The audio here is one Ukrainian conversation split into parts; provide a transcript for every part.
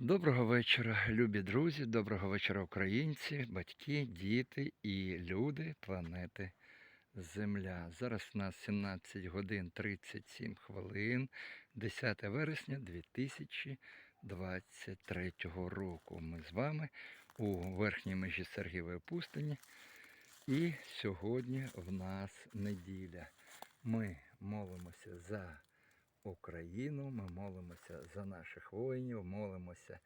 Доброго вечора, любі друзі, доброго вечора, українці, батьки, діти і люди планети Земля. Зараз у нас 17 годин 37 хвилин, 10 вересня 2023 року. Ми з вами у верхній межі Сергієвої пустині. І сьогодні в нас неділя. Ми молимося за Україну, ми молимося за наших воїнів, молимося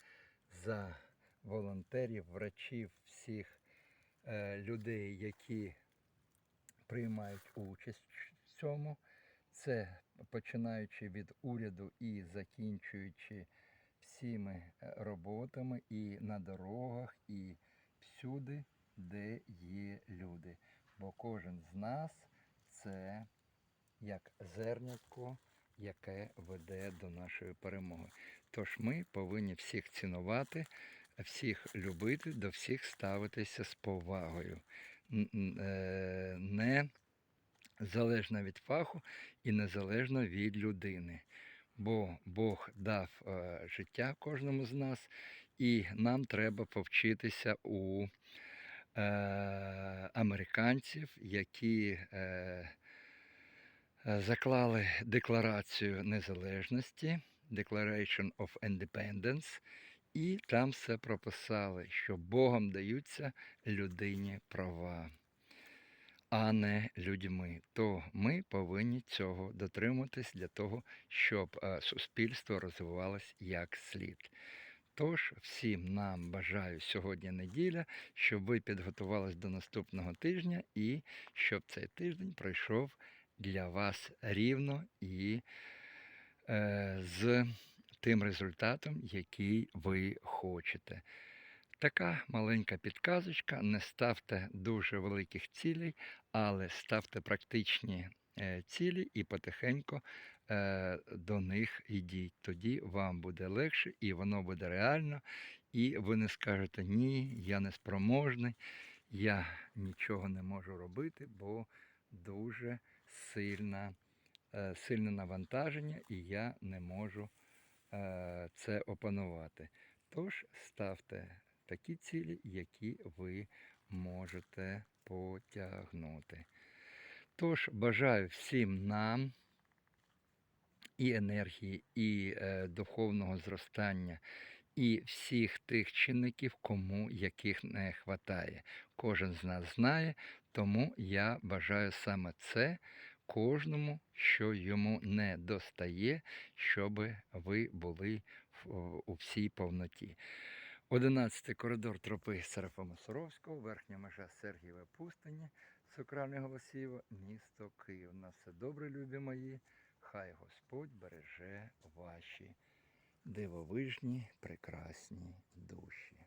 за волонтерів, врачів, всіх е, людей, які приймають участь в цьому. Це починаючи від уряду і закінчуючи всіми е, роботами і на дорогах, і всюди, де є люди. Бо кожен з нас це як зернятко, яке веде до нашої перемоги. Тож ми повинні всіх цінувати, всіх любити, до всіх ставитися з повагою. Е, Не залежно від фаху і незалежно від людини. Бо Бог дав е, життя кожному з нас, і нам треба повчитися у е, американців, які е, заклали декларацію незалежності, Declaration of Independence, і там все прописали, що Богом даються людині права, а не людьми. То ми повинні цього дотримуватись для того, щоб е, суспільство розвивалось як слід. Тож всім нам бажаю сьогодні неділя, щоб ви підготувались до наступного тижня і щоб цей тиждень пройшов для вас рівно і е, з тим результатом, який ви хочете. Така маленька підказочка. Не ставте дуже великих цілей, але ставте практичні е, цілі і потихеньку е, до них йдіть. Тоді вам буде легше і воно буде реально, і ви не скажете ні, я не спроможний, я нічого не можу робити, бо дуже сильна, е, сильне навантаження, і я не можу е, це опанувати. Тож ставте такі цілі, які ви можете потягнути. Тож бажаю всім нам і енергії, і е, духовного зростання, і всіх тих чинників, кому яких не вистачає. Кожен з нас знає, тому я бажаю саме це кожному, що йому не достає, щоб ви були у всій повноті. 11 коридор тропи Серафима Суровського, верхня межа Сергієва пустині, Сокральне Голосіво, місто Київ. На все добре, любі мої. Хай Господь береже ваші дивовижні, прекрасні душі.